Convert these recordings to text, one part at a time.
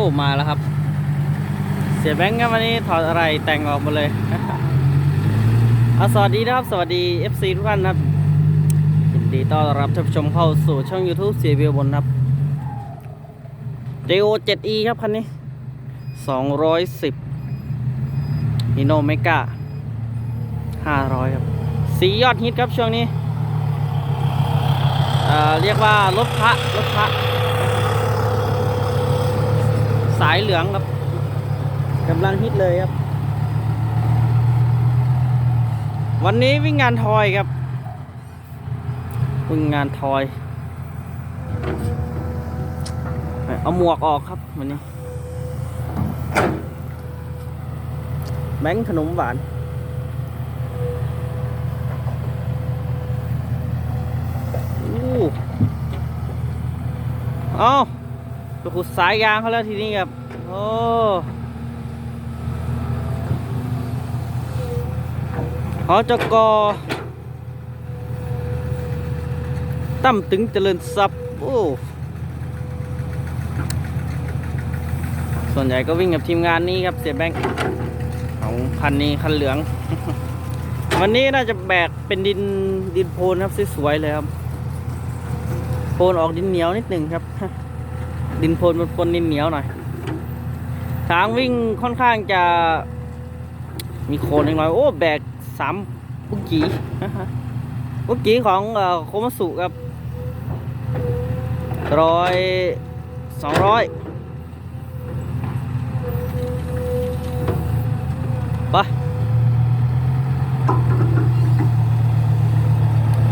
อ้มาแล้วครับ เสียแบงค์ครับวันนี้ถอดอะไรแต่งออกมาเลยเอาสวัสดีนะครับ สวัสดี FC ทุกท่านนะครับยินดีต้อนรับท่านผู้ชมเข้าสู่ช่อง YouTube เสียวิวบนครับ JO 7E ครับคันนี้ 210ฮิโนเมกา500 ครับ สียอดฮิตครับช่วงนี้เเรียกว่ารถพระรถพระ สายเหลืองครับกำลังฮิตเลยครับ วันนี้วิ่งงานทอยครับวิ่งงานทอย เอาหมวกออกครับวันนี้ แบงค์ขนมหวานอู้เอาไปขุดสายยางเขาแล้วทีนี้ครับ โอ้หอจกตั้มตึงเจริญทรัพย์โอ้ส่วนใหญ่ก็วิ่งกับทีมงานนี้ครับเสียแบงค์ของคันนี้คันเหลือง วันนี้น่าจะแบกเป็นดินดินโพนครับสวยๆเลยครับ โพนออกดินเหนียวนิดหนึ่งครับ ดินโพนปนดินเหนียวหน่อย ทางวิ่งค่อนข้างจะมีโคนนิดหน่อย โอ้ แบกสามบุกกีบุกกีของโคมัสุครับร้อยสองร้อยไป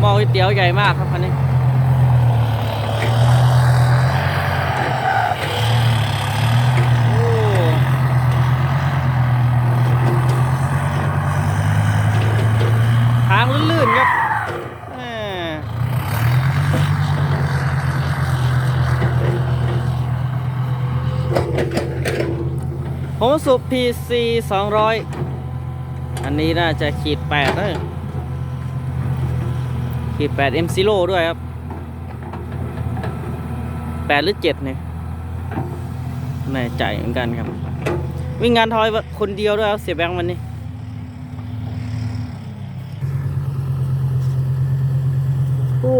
หม้อก๋วยเตี๋ยวใหญ่มากครับคันนี้ โอ้ทางลื่นๆครับแหม่ผม สูบ PC 200 อันนี้น่าจะขีด8นะขีด8 M Zero ด้วยครับ 8 หรือ 7 เนี่ยแน่ใจเหมือนกันครับ วิ่งงานทอยคนเดียวด้วยครับ เสียแบงค์วันนี้โอ้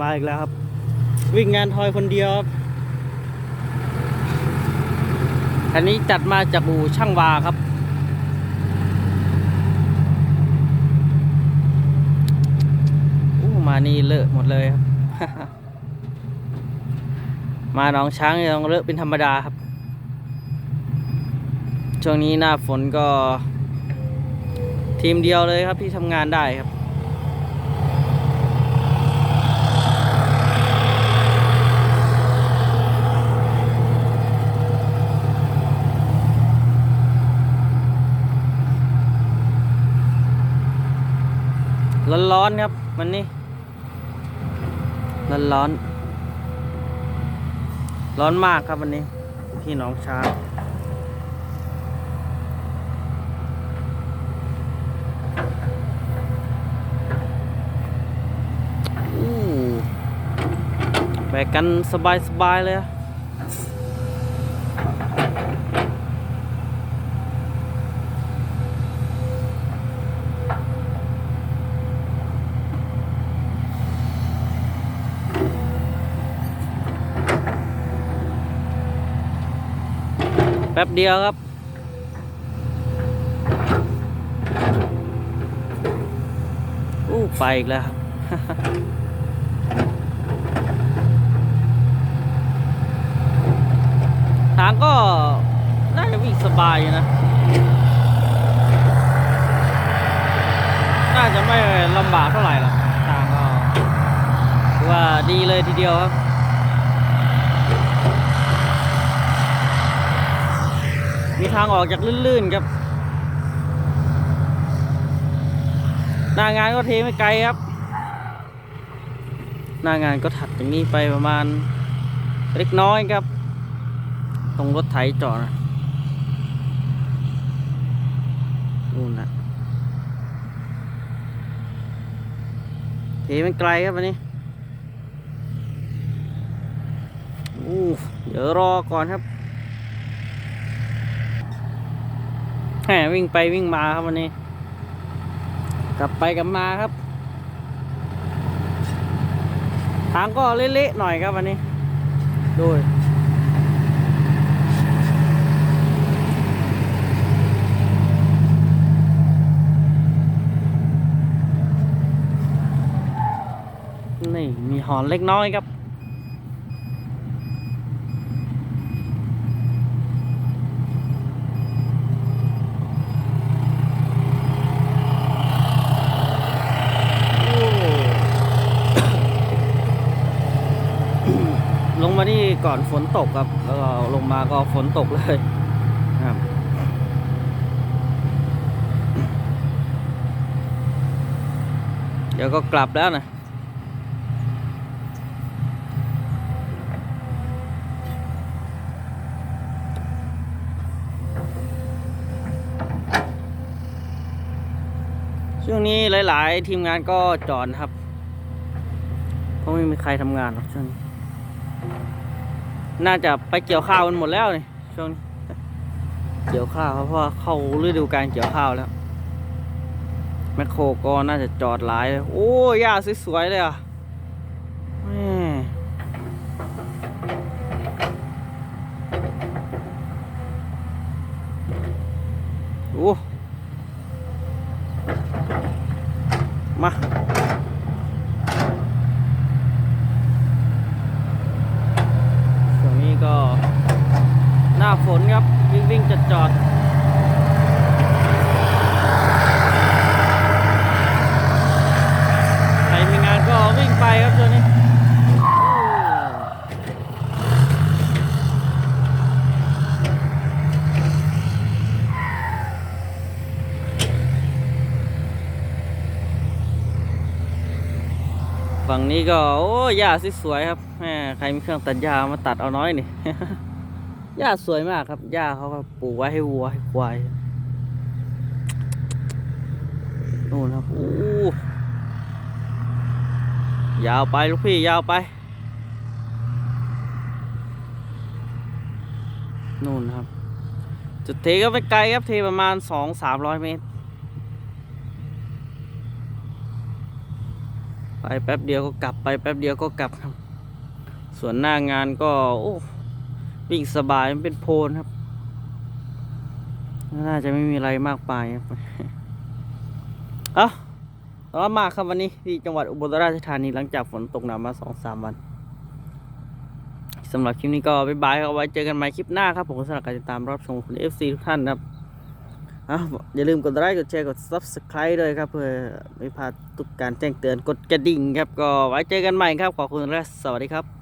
มาอีกแล้วครับ วิ่งงานทอยคนเดียวครับ อันนี้จัดมาจากบูช่างวาครับโอ้มานี่เลอะหมดเลยครับ มาหนองช้างยังเลอะเป็นธรรมดาครับ ช่วงนี้หน้าฝนก็ ทีมเดียวเลยครับที่ทำงานได้ครับ ร้อนๆครับวันนี้ ร้อนร้อนๆร้อนมากครับวันนี้ พี่น้องช้างอู้แบกกันสบายสบายๆเลย ป๊บเดียวครับ อู้ไปอีกแล้วครับทางก็น่าจะวิ่งสบายอยู่นะ น่าจะไม่ลำบากเท่าไหร่หรอกทางก็ว่าดีเลยทีเดียวครับ มีทางออกจากลื่นๆครับ หน้างานก็เทไม่ไกลครับ หน้างานก็ถัดจากนี้ไปประมาณเล็กน้อยครับ ตรงรถไถจอดนะนู่นนะเทมันไกลครับวันนี้อู้เดี๋ยวรอก่อนครับ แหมวิ่งไปวิ่งมาครับวันนี้ กลับไปกลับมาครับ ทางก็เละๆหน่อยครับวันนี้ดูนี่มีหอนเล็กน้อยครับ โอ้ ลงมานี่ ก่อนฝนตกครับแล้วก็ลงมาก็ฝนตกเลยครับเดี๋ยวก็กลับแล้วนะช่วงนี้หลาย ๆ ทีมงานก็จอดครับ เพราะไม่มีใครทำงานหรอกช่วงนี้ น่าจะไปเกี่ยวข้าวกันหมดแล้วนี่ช่วงนี้เกี่ยวข้าวครับเพราะว่าเข้าฤดูการเกี่ยวข้าวแล้วแมคโครก็น่าจะจอดหลายเลยโอ้หญ้าสวยๆเลยอะแม่โอ้มา ช่วงนี้ก็หน้า ฝนครับ วิ่งวิ่งจอดจอดใครมีงานก็วิ่งไปครับช่วนี้ฝั่งนี้ก็ โอ้หญ้าสวยๆครับแม่ใครมีเครื่องตัดหญ้ามาตัดเอาน้อยนี่ หญ้าสวยมากครับหญ้าเขาก็ปลูกไว้ให้วัวให้ควายนู่นครับโอ้ยาวไปลูกพี่ยาวไปนู่นครับ จุดเทก็ไม่ไกลครับเทประมาณสองสามร้อยเมตร ไปแป๊บเดียวก็กลับไปแป๊บเดียวก็กลับครับ ส่วนหน้างานก็ โอ้ วิ่งสบายมันเป็นโพนครับ น่าจะไม่มีอะไรมากไปครับเอาต่อมาครับวันนี้ที่จังหวัดอุบลราชธานีหลังจากฝนตกหนักมาสองสามวันสำหรับคลิปนี้ก็บ๊ายบายครับเอาไว้เจอกันใหม่คลิปหน้าครับ ผมสำหรับการติดตามรับชมคุณ FC ทุกท่านครับอะอย่าลืมกดไลค์กดแชร์กด Subscribe ด้วยครับ เพื่อไม่พลาดทุกการแจ้งเตือนกดกระดิ่งครับ ก็ไว้เจอกันใหม่ครับ ขอบคุณและสวัสดีครับ